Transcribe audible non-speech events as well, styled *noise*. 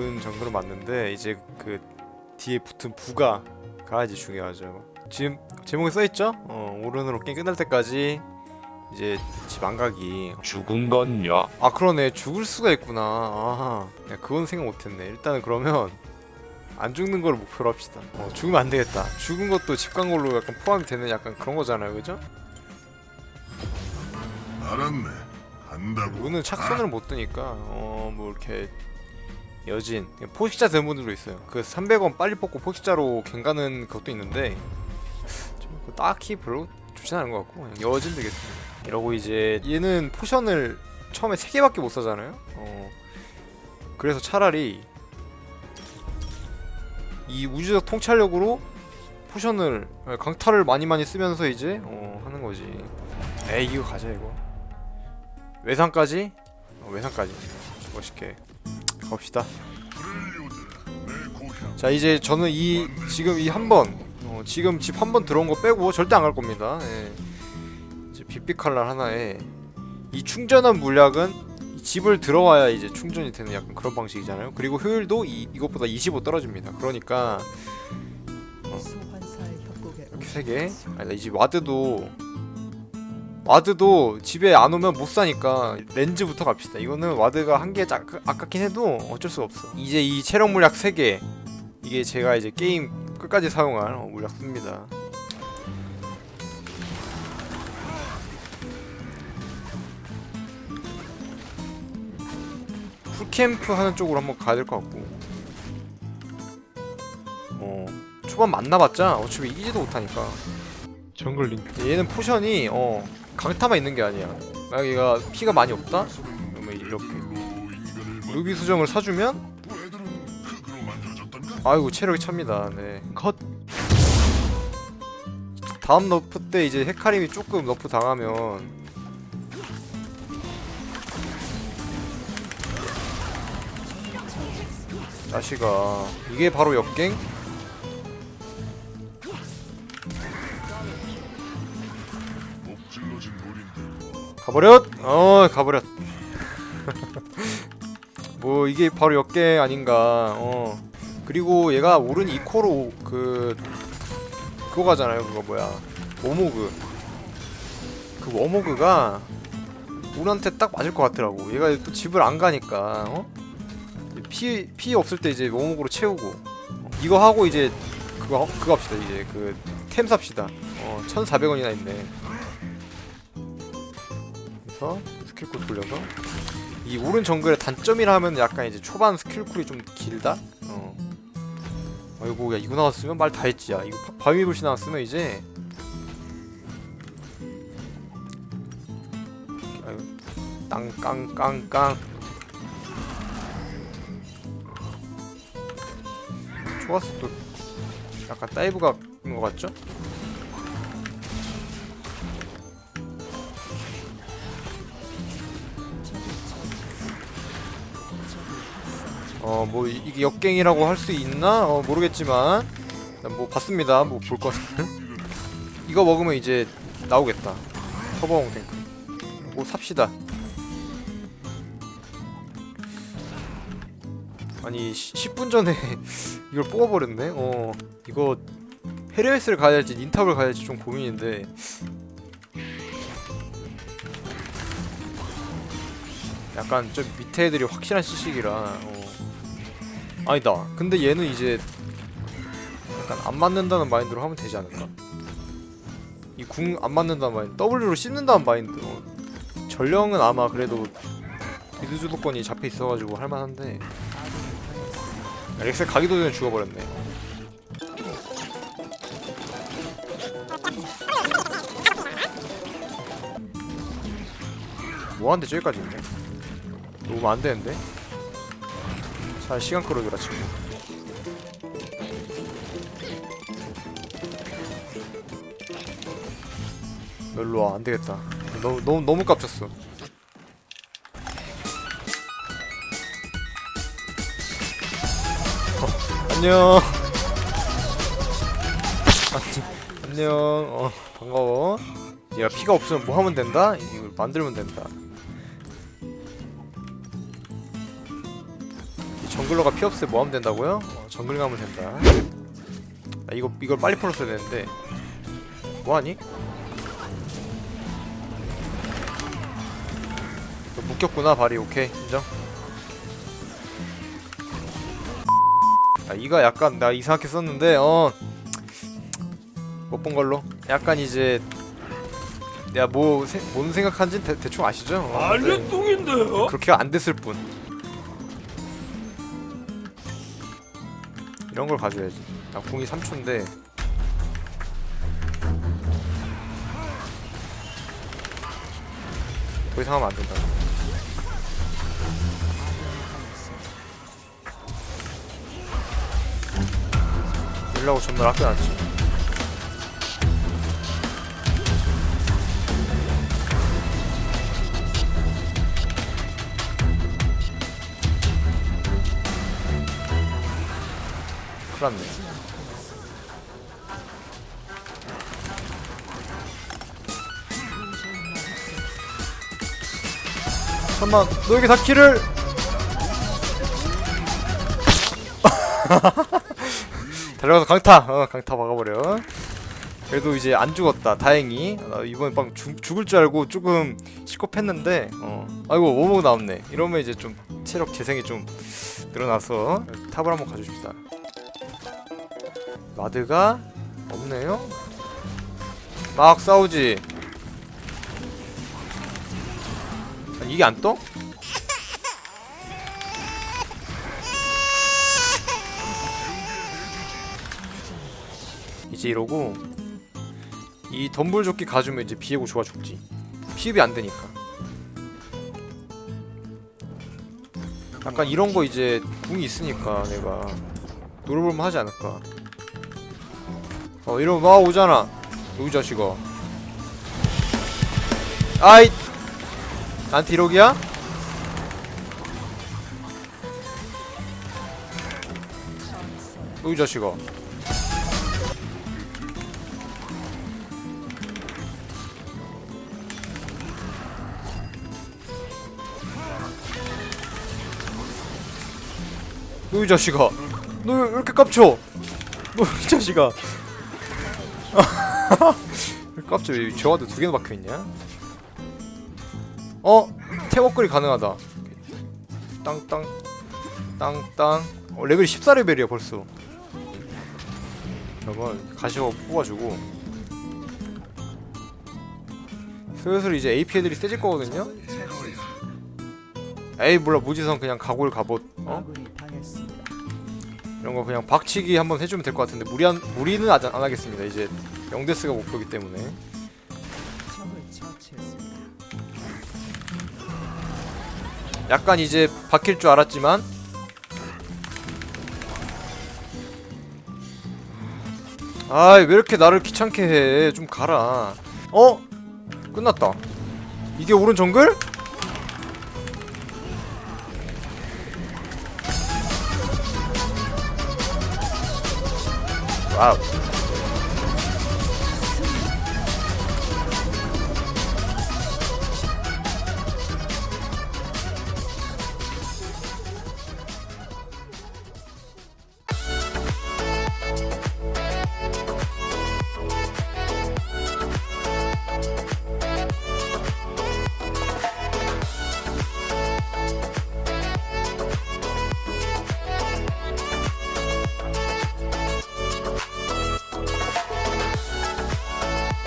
오른 정글은 맞는데 이제 그 뒤에 붙은 부가가 이제 중요하죠. 지금 제목에 써 있죠? 어, 오른으로 게임 끝날 때까지 이제 집 안 가기. 죽은 건요. 아 그러네 죽을 수가 있구나. 아 야, 그건 생각 못했네. 일단은 그러면 안 죽는 걸 목표로 합시다. 어, 죽으면 안 되겠다. 죽은 것도 집 간 걸로 약간 포함이 되는 약간 그런 거잖아요, 그죠? 알았네. 간다고. 이거는 착손을 못 드니까 어 뭐 이렇게 여진 포식자 된 분들도 있어요. 그 300원 빨리 뽑고 포식자로 갱 가는 것도 있는데 좀 그거 딱히 별로 좋진 않은 것 같고 여진 되겠습니다. 이러고 이제 얘는 포션을 처음에 3개밖에 못 사잖아요. 어 그래서 차라리 이 우주적 통찰력으로 포션을 아니, 강타를 많이 많이 쓰면서 이제 어 하는 거지. 에이 이거 가자 이거. 외상까지? 어, 외상까지 멋있게 갑시다. 자 이제 저는 이 지금 이 한번 어, 지금 집 한 번 들어온 거 빼고 절대 안 갈 겁니다 예. 이제 빅빅 칼날 하나에 이 충전한 물약은 이 집을 들어와야 이제 충전이 되는 약간 그런 방식이잖아요 그리고 효율도 이, 이것보다 25 떨어집니다 그러니까 협곡에 이렇게 세개 아니 이집 와드도 와드도 집에 안 오면 못 사니까 렌즈부터 갑시다. 이거는 와드가 한 개 아깝긴 해도 어쩔 수가 없어. 이제 이 체력 물약 3개 이게 제가 이제 게임 끝까지 사용할 어, 물약 씁니다. 풀캠프 하는 쪽으로 한번 가야 될 것 같고 어 초반 만나봤자 어차피 이기지도 못하니까 정글 링크 얘는 포션이 어 강타만 있는 게 아니야. 만약 얘가 피가 많이 없다? 그러면 이렇게. 루비 수정을 사주면? 아이고 체력이 찹니다. 네 컷. 다음 너프 때 이제 헤카림이 조금 너프 당하면. 자식아 이게 바로 역갱? 가버렸! 어 가버렸. *laughs* 뭐 이게 바로 역갱 아닌가. 어. 그리고 얘가 오른 이코로 그 그거 가잖아요. 그거 뭐야. 워모그. 그 워모그가 우리한테 딱 맞을 것 같더라고. 얘가 또 집을 안 가니까 어? 피, 피 없을 때 이제 워모그로 채우고. 어, 이거 하고 이제 그거 그거 합시다. 이제 그 템 삽시다. 어 1400원이나 있네 그래서 스킬쿨 돌려서 이 오른 정글의 단점이라 하면 약간 이제 초반 스킬쿨이 좀 길다. 어. 아이고 야 이거 나왔으면 말 다 했지 야 이거 바- 바위 불씨 나왔으면 이제 아유 땅깡깡깡 좋았어 또 약간 다이브가 인것 같죠? 어 뭐 이게 역갱이라고 할 수 있나? 어 모르겠지만 뭐 봤습니다. 뭐 볼 거는 *laughs* 이거 먹으면 이제 나오겠다. 터보홍 탱크. 뭐 삽시다. 아니 10분 전에 *laughs* 이걸 뽑아버렸네? 어 이거 헤르메스를 가야 될지 닌탑을 가야 될지 좀 고민인데. 약간 좀 밑에 애들이 확실한 시식이라 어. 아니다. 근데 얘는 이제 약간 안 맞는다는 마인드로 하면 되지 않을까? 이 궁 안 맞는다는 마인드 W로 씹는다는 마인드 어. 전령은 아마 그래도 미드 주도권이 잡혀 있어가지고 할만한데. 렉스 가기도 전에 죽어버렸네. 뭐하는데 저기까지 있네? 너무 안 되는데 잘 시간 끌어줘라 친구. 너 일로 와 안되겠다. 너무 너무 너무 깝쳤어. 어, 안녕. *laughs* 아, 안녕. 어 반가워. 얘가 피가 없으면 뭐 하면 된다? 이걸 만들면 된다 정글러가 피 없을 때 뭐하면 된다고요? 어, 정글 가면 된다 아, 이거 이걸 빨리 풀었어야 되는데 뭐하니? 너 묶였구나 발이 오케이 인정 아 이가 약간 나 이상하게 썼는데 어 못 본 걸로 약간 이제 내가 뭐 세, 뭔 생각한지 대, 대충 아시죠? 어, 네. 알려뚱인데요? 그렇게 안 됐을 뿐 이런 걸 가져야지. 나 궁이 3초인데. 더 이상 하면 안 된다. 이러려고 전날 아껴놨지 큰일 났네. 잠깐만 너에게 다 키를. *laughs* 달려가서 강타. 어 강타 막아버려. 그래도 이제 안 죽었다. 다행히. 나 이번에 빵 죽, 죽을 줄 알고 조금 시겁했는데 어. 아이고 오목 나왔네. 이러면 이제 좀 체력 재생이 좀 늘어나서 탑을 한번 가주십시다 마드가 없네요. 막 싸우지. 아, 이게 안 떠? 이제 이러고 이 덤불조끼 가주면 이제 비에고 좋아 죽지. 피흡이 안 되니까. 약간 이런 거 이제 궁이 있으니까 내가 노려볼만 하지 않을까. 어 이러면 막 오잖아. 여기 자식아. 아이! 나한테 이러기야? 여기 자식아. 너이 자식아 너 왜 이렇게 깝쳐? 너 이 자식아. 왜 *laughs* 깝쳐. 왜 저한테 두 개나 박혀 있냐? 어? 태워끌이 가능하다. 땅땅 땅땅. 어, 레벨이 14레벨이야 벌써. 저건 가시고 뽑아주고. 슬슬 이제 AP 애들이 세질 거거든요? 에이 몰라. 무지성 그냥 각오를 갑옷 어? 이런 거 그냥 박치기 한번 해주면 될 것 같은데 무리한 무리는 아직 안 하겠습니다. 이제 영데스가 목표기 때문에 약간 이제 박힐 줄 알았지만 아이 왜 이렇게 나를 귀찮게 해? 좀 가라. 어? 끝났다. 이게 오른 정글? out.